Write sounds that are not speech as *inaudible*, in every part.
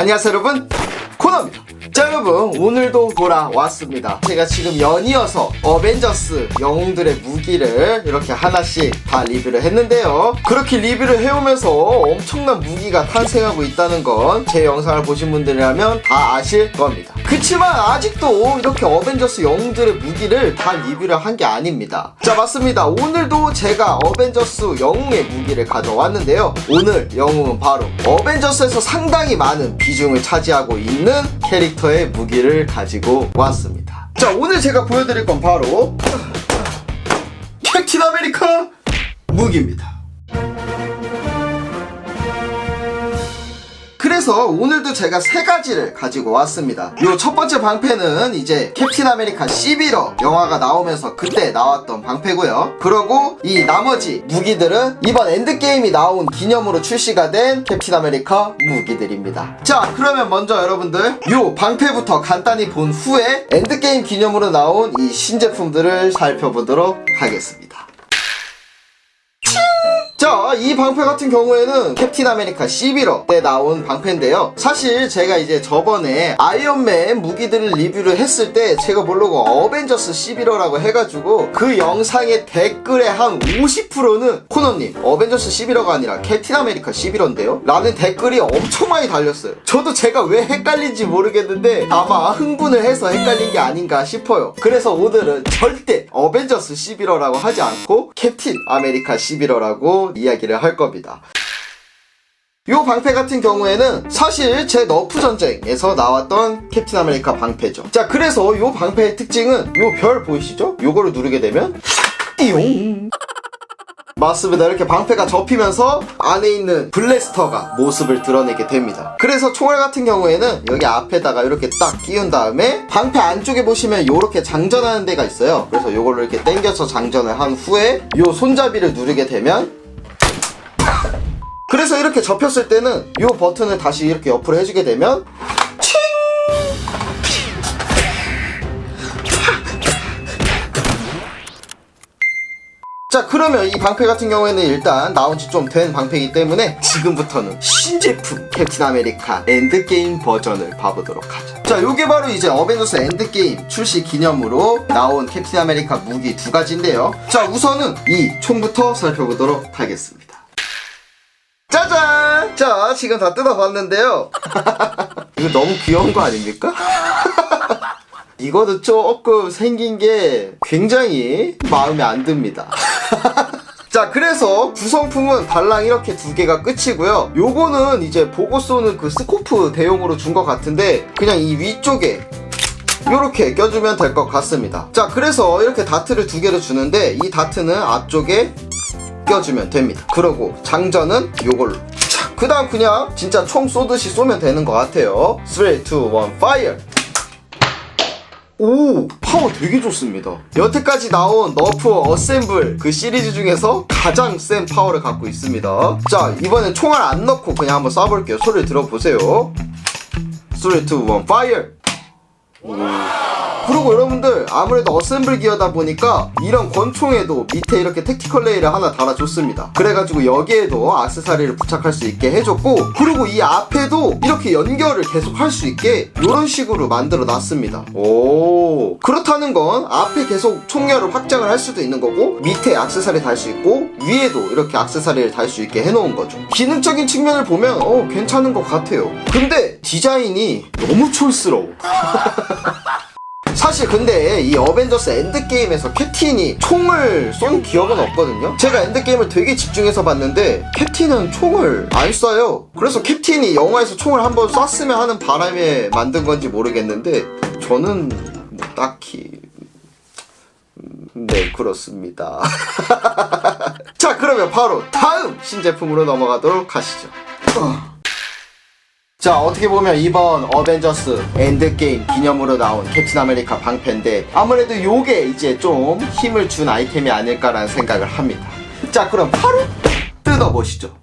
안녕하세요 여러분. 코너입니다 자 여러분 오늘도 돌아왔습니다. 제가 지금 연이어서 어벤져스 영웅들의 무기를 이렇게 하나씩 다 리뷰를 했는데요. 그렇게 리뷰를 해오면서 엄청난 무기가 탄생하고 있다는 건 제 영상을 보신 분들이라면 다 아실 겁니다. 그치만 아직도 이렇게 어벤져스 영웅들의 무기를 다 리뷰를 한 게 아닙니다. 자 맞습니다. 오늘도 제가 어벤져스 영웅의 무기를 가져왔는데요. 오늘 영웅은 바로 어벤져스에서 상당히 많은 비중을 차지하고 있는 캐릭터 의 무기를 가지고 왔습니다. 자 오늘 제가 보여드릴 건 바로 캡틴 아메리카 무기입니다 그래서 오늘도 제가 세 가지를 가지고 왔습니다. 요 첫 번째 방패는 이제 캡틴 아메리카 11호 영화가 나오면서 그때 나왔던 방패고요. 그리고 이 나머지 무기들은 이번 엔드게임이 나온 기념으로 출시가 된 캡틴 아메리카 무기들입니다. 자, 그러면 먼저 여러분들 요 방패부터 간단히 본 후에 엔드게임 기념으로 나온 이 신제품들을 살펴보도록 하겠습니다. 자, 이 방패 같은 경우에는 캡틴 아메리카 11호 때 나온 방패인데요. 사실 제가 이제 저번에 아이언맨 무기들을 리뷰를 했을 때 제가 모르고 어벤져스 11호라고 해가지고 그 영상의 댓글의 한 50%는 코너님, 어벤져스 11호가 아니라 캡틴 아메리카 11호인데요? 라는 댓글이 엄청 많이 달렸어요. 저도 제가 왜 헷갈린지 모르겠는데 아마 흥분을 해서 헷갈린 게 아닌가 싶어요. 그래서 오늘은 절대 어벤져스 11호라고 하지 않고 캡틴 아메리카 11호라고 이야기를 할 겁니다. 요 방패 같은 경우에는 사실 제 너프 전쟁에서 나왔던 캡틴 아메리카 방패죠. 자, 그래서 요 방패의 특징은 요 별 보이시죠? 요거를 누르게 되면 띠용 맞습니다. 이렇게 방패가 접히면서 안에 있는 블래스터가 모습을 드러내게 됩니다. 그래서 총알 같은 경우에는 여기 앞에다가 이렇게 딱 끼운 다음에 방패 안쪽에 보시면 이렇게 장전하는 데가 있어요. 그래서 요거를 이렇게 당겨서 장전을 한 후에 요 손잡이를 누르게 되면 그래서 이렇게 접혔을 때는 이 버튼을 다시 이렇게 옆으로 해주게 되면 칭! 자 그러면 이 방패 같은 경우에는 일단 나온 지 좀 된 방패이기 때문에 지금부터는 신제품 캡틴 아메리카 엔드게임 버전을 봐보도록 하죠. 자 요게 바로 이제 어벤져스 엔드게임 출시 기념으로 나온 캡틴 아메리카 무기 두 가지인데요. 자 우선은 이 총부터 살펴보도록 하겠습니다 짜잔! 자, 지금 다 뜯어봤는데요. *laughs* 이거 너무 귀여운 거 아닙니까? *laughs* 이거도 조금 생긴 게 굉장히 마음에 안 듭니다. *laughs* 자, 그래서 구성품은 달랑 이렇게 두 개가 끝이고요. 요거는 이제 보고 쏘는 그 스코프 대용으로 준 것 같은데, 그냥 이 위쪽에 이렇게 껴주면 될 것 같습니다. 자, 그래서 이렇게 다트를 두 개를 주는데, 이 다트는 앞쪽에 껴주면 됩니다. 그러고 장전은 요걸로. 그 다음 그냥 진짜 총 쏘듯이 쏘면 되는 것 같아요. 3, 2, 1, fire! 오, 파워 되게 좋습니다. 여태까지 나온 너프 어셈블 그 시리즈 중에서 가장 센 파워를 갖고 있습니다. 자, 이번엔 총알 안 넣고 그냥 한번 쏴볼게요. 소리 들어보세요. 3, 2, 1, fire! 오. 그리고 여러분들 아무래도 어셈블 기어다 보니까 이런 권총에도 밑에 이렇게 택티컬 레일을 하나 달아줬습니다. 그래가지고 여기에도 악세사리를 부착할 수 있게 해줬고 그리고 이 앞에도 이렇게 연결을 계속 할 수 있게 이런 식으로 만들어 놨습니다. 오. 그렇다는 건 앞에 계속 총열을 확장을 할 수도 있는 거고 밑에 악세사리 달 수 있고 위에도 이렇게 악세사리를 달 수 있게 해놓은 거죠. 기능적인 측면을 보면 어 괜찮은 것 같아요. 근데 디자인이 너무 촌스러워 *laughs* 사실 근데 이 어벤져스 엔드게임에서 캡틴이 총을 쏜 기억은 없거든요. 제가 엔드게임을 되게 집중해서 봤는데 캡틴은 총을 안 쏴요. 그래서 캡틴이 영화에서 총을 한번 쐈으면 하는 바람에 만든 건지 모르겠는데 저는 뭐 딱히 음, 네 그렇습니다. *laughs* 자 그러면 바로 다음 신제품으로 넘어가도록 하시죠. 어. 자 어떻게 보면 이번 어벤져스 엔드게임 기념으로 나온 캡틴 아메리카 방패인데 아무래도 요게 이제 좀 힘을 준 아이템이 아닐까라는 생각을 합니다. 자 그럼 바로 뜯어보시죠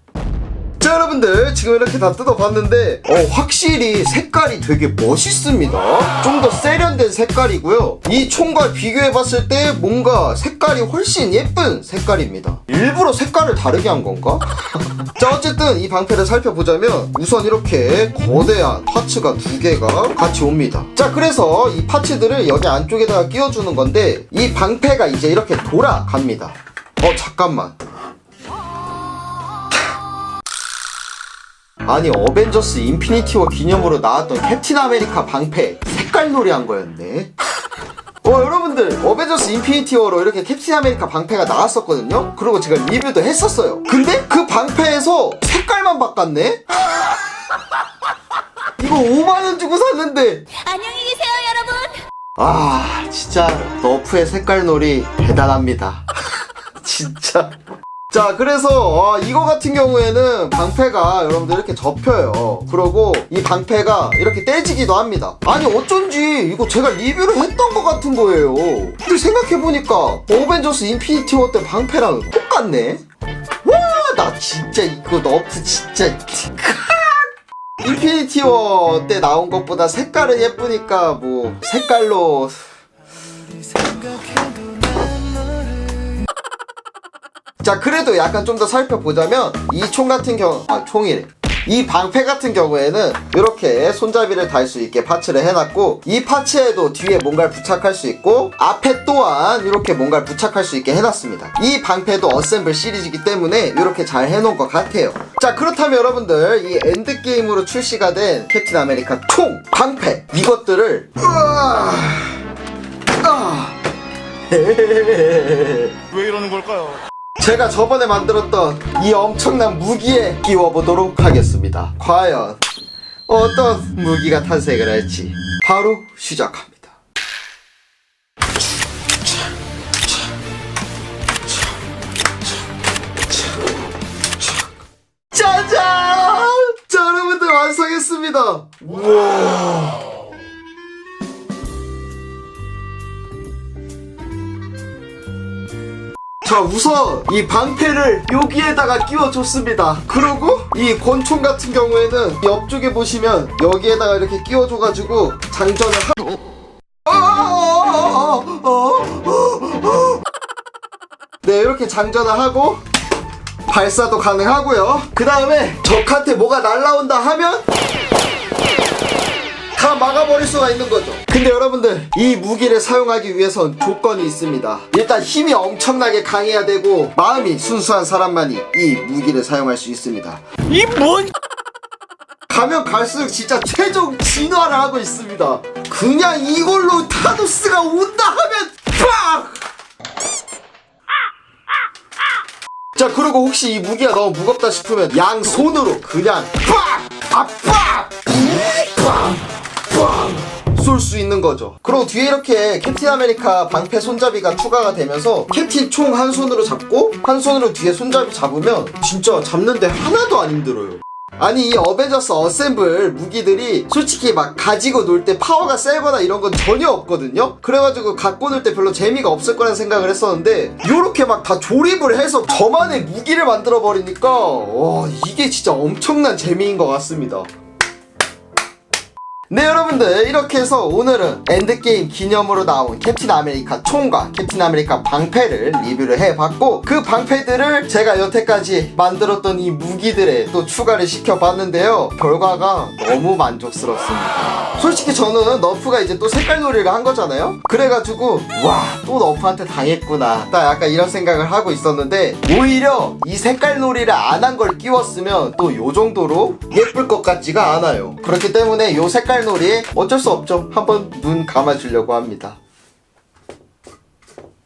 자 여러분들 지금 이렇게 다 뜯어봤는데 어, 확실히 색깔이 되게 멋있습니다. 좀 더 세련된 색깔이고요. 이 총과 비교해봤을 때 뭔가 색깔이 훨씬 예쁜 색깔입니다. 일부러 색깔을 다르게 한 건가? *laughs* 자 어쨌든 이 방패를 살펴보자면 우선 이렇게 거대한 파츠가 두 개가 같이 옵니다. 자 그래서 이 파츠들을 여기 안쪽에다가 끼워주는 건데 이 방패가 이제 이렇게 돌아갑니다. 어 잠깐만 아니 어벤져스 인피니티 워 기념으로 나왔던 캡틴 아메리카 방패 색깔 놀이한 거였네. 어 여러분들 어벤져스 인피니티 워로 이렇게 캡틴 아메리카 방패가 나왔었거든요? 그리고 제가 리뷰도 했었어요. 근데 그 방패에서 색깔만 바꿨네? *laughs* 이거 5만원 주고 샀는데. 안녕히 계세요, 여러분. 아 진짜 너프의 색깔 놀이 대단합니다. *laughs* 진짜 자 그래서 아, 이거 같은 경우에는 방패가 여러분들 이렇게 접혀요. 그러고 이 방패가 이렇게 떼지기도 합니다. 아니 어쩐지 이거 제가 리뷰를 했던 것 같은 거예요. 근데 생각해보니까 어벤져스 인피니티 워 때 방패랑 똑같네? 와 나 진짜 이거 너프 진짜. 인피니티 워 때 나온 것보다 색깔은 예쁘니까 뭐 색깔로 자 그래도 약간 좀 더 살펴보자면 이 총 같은 경우 아 총이래 이 방패 같은 경우에는 이렇게 손잡이를 달 수 있게 파츠를 해놨고 이 파츠에도 뒤에 뭔가를 부착할 수 있고 앞에 또한 이렇게 뭔가를 부착할 수 있게 해놨습니다 이 방패도 어셈블 시리즈이기 때문에 이렇게 잘 해놓은 것 같아요 자 그렇다면 여러분들 이 엔드게임으로 출시가 된 캡틴 아메리카 총 방패 이것들을 으아, 아. *laughs* 왜 이러는 걸까요? 제가 저번에 만들었던 이 엄청난 무기에 끼워보도록 하겠습니다. 과연 어떤 무기가 탄생을 할지 바로 시작합니다. 짜잔! 자, 여러분들 완성했습니다. 우와. 자 우선 이 방패를 여기에다가 끼워줬습니다. 그리고 이 권총 같은 경우에는 옆쪽에 보시면 여기에다가 이렇게 끼워줘가지고 장전을 하... 어, 어, 네 이렇게 장전을 하고 발사도 가능하고요. 그 다음에 적한테 뭐가 날라온다 하면 다 막아버릴 수가 있는 거죠. 근데 여러분들 이 무기를 사용하기 위해선 조건이 있습니다. 일단 힘이 엄청나게 강해야 되고 마음이 순수한 사람만이 이 무기를 사용할 수 있습니다. 이 뭔? 가면 갈수록 진짜 최종 진화를 하고 있습니다. 그냥 이걸로 타노스가 온다 하면 팍! 자 그리고 혹시 이 무기가 너무 무겁다 싶으면 양 손으로 그냥 팍! 아팍! 팍! 쏠 수 있는 거죠. 그리고 뒤에 이렇게 캡틴 아메리카 방패 손잡이가 추가가 되면서 캡틴 총 한 손으로 잡고 한 손으로 뒤에 손잡이 잡으면 진짜 잡는데 하나도 안 힘들어요. 아니 이 어벤져스 어셈블 무기들이 솔직히 막 가지고 놀 때 파워가 세거나 이런 건 전혀 없거든요 그래가지고 갖고 놀 때 별로 재미가 없을 거라는 생각을 했었는데 요렇게 막 다 조립을 해서 저만의 무기를 만들어 버리니까 와 이게 진짜 엄청난 재미인 것 같습니다 네 여러분들. 이렇게 해서 오늘은 엔드게임 기념으로 나온 캡틴 아메리카 총과 캡틴 아메리카 방패를 리뷰를 해봤고 그 방패들을 제가 여태까지 만들었던 이 무기들에 또 추가를 시켜봤는데요. 결과가 너무 만족스럽습니다. 솔직히 저는 너프가 이제 또 색깔 놀이를 한 거잖아요? 그래가지고 와 또 너프한테 당했구나. 딱 약간 이런 생각을 하고 있었는데 오히려 이 색깔 놀이를 안 한 걸 끼웠으면 또 요 정도로 예쁠 것 같지가 않아요. 그렇기 때문에 요 색깔 놀이 어쩔 수 없죠. 한번 눈 감아주려고 합니다.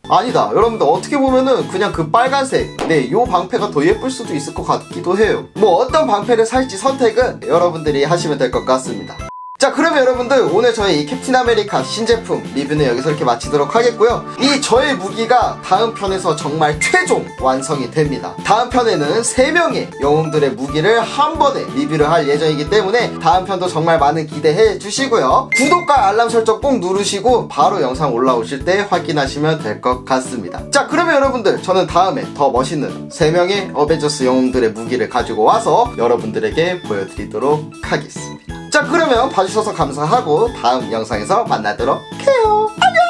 아니다. 여러분들 어떻게 보면은 그냥 그 빨간색. 네 요 방패가 더 예쁠 수도 있을 것 같기도 해요. 뭐 어떤 방패를 살지 선택은 여러분들이 하시면 될 것 같습니다 자 그러면 여러분들 오늘 저희 이 캡틴 아메리카 신제품 리뷰는 여기서 이렇게 마치도록 하겠고요. 이 저의 무기가 다음 편에서 정말 최종 완성이 됩니다. 다음 편에는 3명의 영웅들의 무기를 한 번에 리뷰를 할 예정이기 때문에 다음 편도 정말 많은 기대해 주시고요. 구독과 알람 설정 꼭 누르시고 바로 영상 올라오실 때 확인하시면 될 것 같습니다. 자 그러면 여러분들 저는 다음에 더 멋있는 3명의 어벤져스 영웅들의 무기를 가지고 와서 여러분들에게 보여드리도록 하겠습니다 자 그러면 봐주셔서 감사하고 다음 영상에서 만나도록 해요. 안녕